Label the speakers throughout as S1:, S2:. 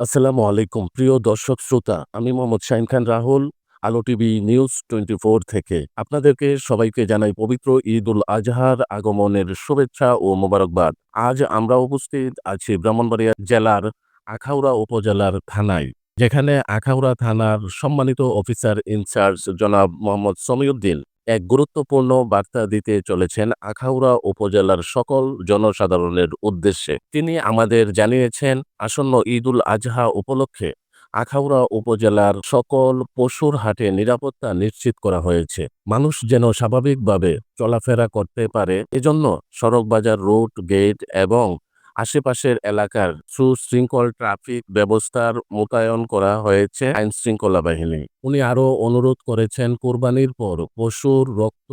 S1: আসসালামু আলাইকুম। প্রিয় দর্শক শ্রোতা, আমি মোহাম্মদ শাহিন খান রাহুল, আলো টিভি নিউজ টোয়েন্টি ফোর থেকে। আপনাদেরকে সবাইকে জানাই পবিত্র ঈদ উল আজহার আগমনের শুভেচ্ছা ও মোবারকবাদ। আজ আমরা উপস্থিত আছি ব্রাহ্মণবাড়িয়া জেলার আখাউড়া উপজেলার থানায়, যেখানে আখাউড়া থানার সম্মানিত অফিসার ইনচার্জ জনাব মোহাম্মদ সমিউদ্দিন। এক গুরুত্বপূর্ণ বার্তা দিতে চলেছেন আখাউড়া উপজেলার সকল জনসাধারণের উদ্দেশ্যে। তিনি আমাদের জানিয়েছেন, আসন্ন ঈদ উল আজহা উপলক্ষে আখাউড়া উপজেলার সকল পশুর হাটে নিরাপত্তা নিশ্চিত করা হয়েছে। মানুষ যেন স্বাভাবিকভাবে চলাফেরা করতে পারে, এজন্য সড়ক বাজার রুট গেট এবং আশেপাশের এলাকার সুশৃঙ্খল ট্রাফিক ব্যবস্থার মোতায়েন করা হয়েছে আইন শৃঙ্খলা বাহিনী। উনি আরও অনুরোধ করেছেন, কোরবানির পর পশুর রক্ত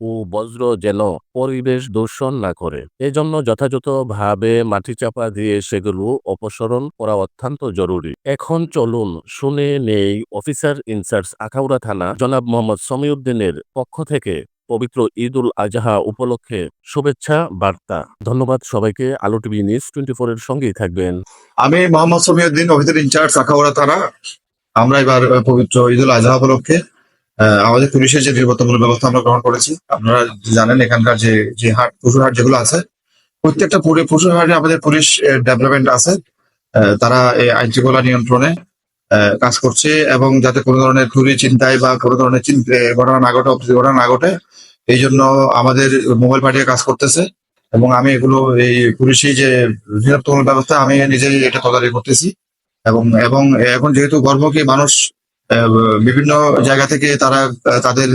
S1: ও বজ্র যেন পরিবেশ দূষণ না করে। এজন্য যথাযথভাবে মাটি চাপা দিয়ে সেগুলো অপসারণ করা অত্যন্ত জরুরি। এখন চলুন শুনে নেই অফিসার ইনচার্জ আখাউড়া থানা জনাব মোহাম্মদ সমিউদ্দিনের পক্ষ থেকে পবিত্র ঈদ উল আজহা উপলক্ষে শুভেচ্ছা, বার্তা। ধন্যবাদ সবাইকে। আলো টিভি নিউজ টোয়েন্টি ফোর এর সঙ্গেই থাকবেন।
S2: আমি Mohammad Samiuddin, officer in charge Akhaura তারা আমরা এবার পবিত্র ঈদুল আজহা উপলক্ষে আমাদের পুলিশের যে নিরাপত্তামূলক ব্যবস্থা আমরা গ্রহণ করেছি, আপনারা জানেন এখানকার যে যে হাট, পশুর হাট যেগুলো আছে, প্রত্যেকটা পুরে পশুর হাটে আমাদের পুলিশ ডেভেলপমেন্ট আছে। তারা এই আইন শৃঙ্খলা নিয়ন্ত্রণে কাজ করছে এবং যাতে কোনো ধরনের চুরি চিন্তায় বা কোনো ধরনের ঘটনা না ঘটে ঘটনা না ঘটে, এই জন্য আমাদের মোবাইল পাঠিয়ে কাজ করতেছে এবং আমি এগুলো, এই পুলিশি যে নিরাপত্তামূলক ব্যবস্থা, আমি নিজেই এটা তদারকি করতেছি এবং এবং এখন যেহেতু গর্ভকে মানুষ বিভিন্ন জায়গা থেকে তারা, তাদের,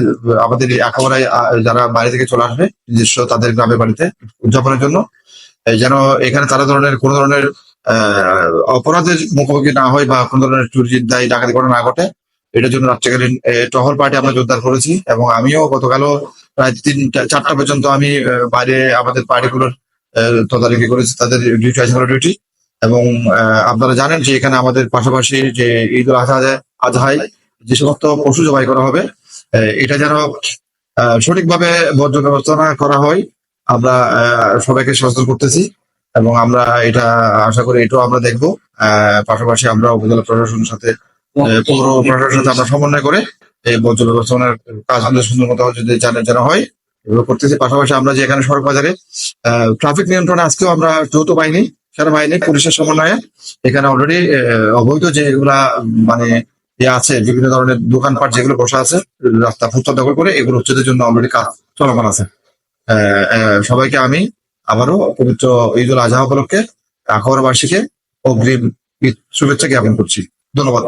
S2: আমাদের এই আখাউড়ায় যারা বাইরে থেকে চলে আসবে, নিজস্ব তাদের গ্রামের বাড়িতে উদযাপনের জন্য যেন এখানে তারা ধরনের কোনো ধরনের অপরাধের মুখোমুখি না হয় বা কোনো ধরনের চুরি দায়ী ডাকাতি ঘটনা না ঘটে, এটার জন্য রাত্রিকালীন টহল পার্টি আমরা জোরদার করেছি এবং আমিও গতকালও প্রায় তিনটা চারটা পর্যন্ত আমি বাইরে আমাদের পার্টিগুলোর তদারকি করেছি, তাদের ডিউটি আছে ডিউটি এবং আপনারা জানেন যে এখানে আমাদের পাশাপাশি যে ঈদ উল আজহা, আজহায় যে সমস্ত পশু জবাই করা হবে এটা যেন সঠিকভাবে বর্জ্য ব্যবস্থাপনা করা হয়, আমরা সবাইকে সচেতন করতেছি। এবং আমরা এটা আশা করি এটাও আমরা দেখব। পাশাপাশি আমরা উপজেলা প্রশাসনের সাথে পৌর প্রশাসনের সাথে আমরা সমন্বয় করে এই বর্জ্য ব্যবস্থাপনার কাজগুলো সুন্দর মতো যদি জানা যেন হয়, এগুলো করতেছি। পাশাপাশি আমরা যে এখানে সড়ক বাজারে ট্রাফিক নিয়ন্ত্রণে আজকেও আমরা যৌথ বাহিনী সেনাবাহিনী পুলিশের সমন্বয়ে এখানে অলরেডি অবৈধ যে এগুলা মানে ইয়ে আছে, বিভিন্ন ধরনের দোকানপাট যেগুলো বসা আছে, রাস্তা ফুটপাত দখল করে এগুলো উচ্ছেদের জন্য অলরেডি কাজ চলমান আছে। সবাইকে আমি আবারও পবিত্র ঈদ উল আজহা উপলক্ষে আখাউড়াবাসীকে অগ্রিম শুভেচ্ছা জ্ঞাপন করছি। ধন্যবাদ।